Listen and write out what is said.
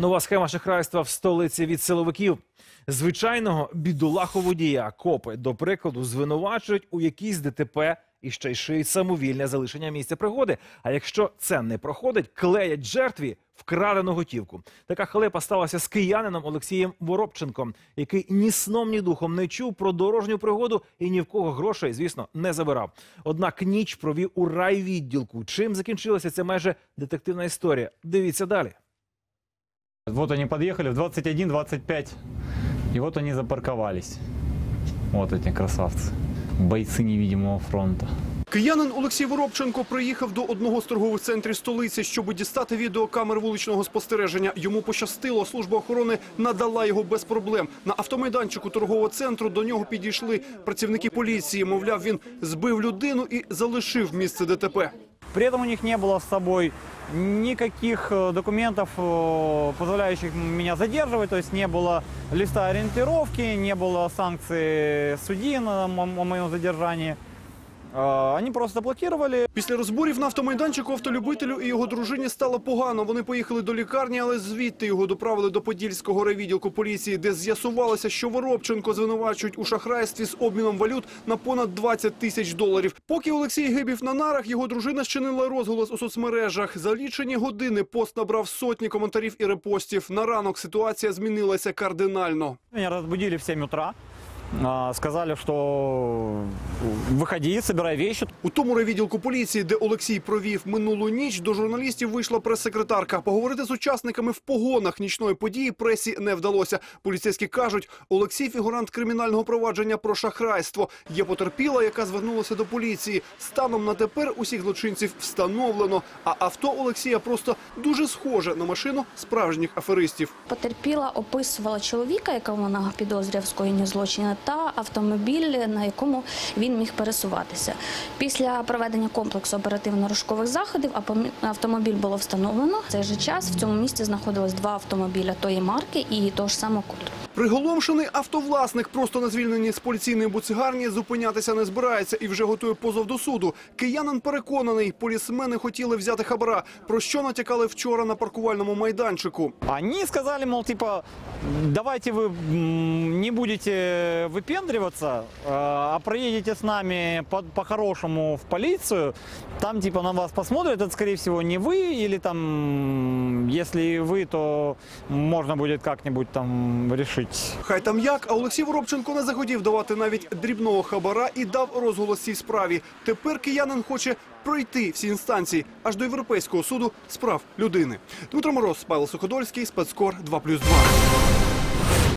Нова схема шахрайства в столиці від силовиків. Звичайного бідолаху водія копи, до прикладу, звинувачують у якійсь ДТП і ще й шиють самовільне залишення місця пригоди. А якщо це не проходить, клеять жертві вкрадену готівку. Така халепа сталася з киянином Олексієм Воробченком, який ні сном, ні духом не чув про дорожню пригоду і ні в кого грошей, звісно, не забирав. Однак ніч провів у райвідділку. Чим закінчилася ця майже детективна історія? Дивіться далі. Вот они подъехали в 21-25. И вот они запарковались. Вот эти красавцы. Бойцы невидимого фронта. Киянин Олексій Воробченко приїхав до одного з торгових центрів столиці, щоб дістати відеокамер вуличного спостереження. Йому пощастило, служба охорони надала його без проблем. На автомайданчику торгового центру до нього підійшли працівники поліції. Мовляв, він збив людину і залишив місце ДТП. При этом у них не было с собой никаких э, документов, э, позволяющих меня задерживать. То есть не было листа ориентировки, не было санкций судьи на моем задержании. Э, Они просто заблокировали. Після розборів на автомайданчику автолюбителю і його дружині стало погано. Вони поїхали до лікарні, але звідти його доправили до Подільського райвідділку поліції, де з'ясувалося, що Воробченко звинувачують у шахрайстві з обміном валют на понад 20 тисяч доларів. Поки Олексій гибів на нарах, його дружина щинила розголос у соцмережах. За лічені години пост набрав сотні коментарів і репостів. На ранок ситуація змінилася кардинально. Меня разбудили в 7 утра. Сказали, что выходи, собирай вещи. У тому райвідділку поліції, де Олексій провів минулу ніч, до журналістів вийшла прес-секретарка. Поговорити з учасниками в погонах нічної події пресі не вдалося. Поліцейські кажуть, Олексій фігурант кримінального провадження про шахрайство. Є потерпіла, яка звернулася до поліції. Станом на тепер усіх злочинців встановлено. А авто Олексія просто дуже схоже на машину справжніх аферистів. Потерпіла описувала чоловіка, якого вона підозрює в скоєнні злочину, та автомобіль, на якому він міг пересуватися. Після проведення комплексу оперативно-розшукових заходів апом- автомобіль було встановлено. В цей же час в цьому місці знаходилось два автомобіля тої марки і того ж самого кольору. Приголомшений автовласник просто на звільненні з поліційної буцигарні зупинятися не збирається і вже готує позов до суду. Киянин переконаний, полісмени хотіли взяти хабара, про що натякали вчора на паркувальному майданчику. Они сказали, мол, типа, давайте вы м, не будете выпендриваться, э, а проедете с нами по- по-хорошему в полицию. Там, типа, на вас посмотрят, это, скорее всего, не вы, или там, м, если и вы, то можно будет как-нибудь там решить. Хай там як, а Олексій Воробченко не захотів давати навіть дрібного хабара і дав розголос цій справі. Тепер киянин хоче пройти всі інстанції аж до Європейського суду з прав людини. Дмитро Мороз, Павло Суходольський, спецкор 2+,2.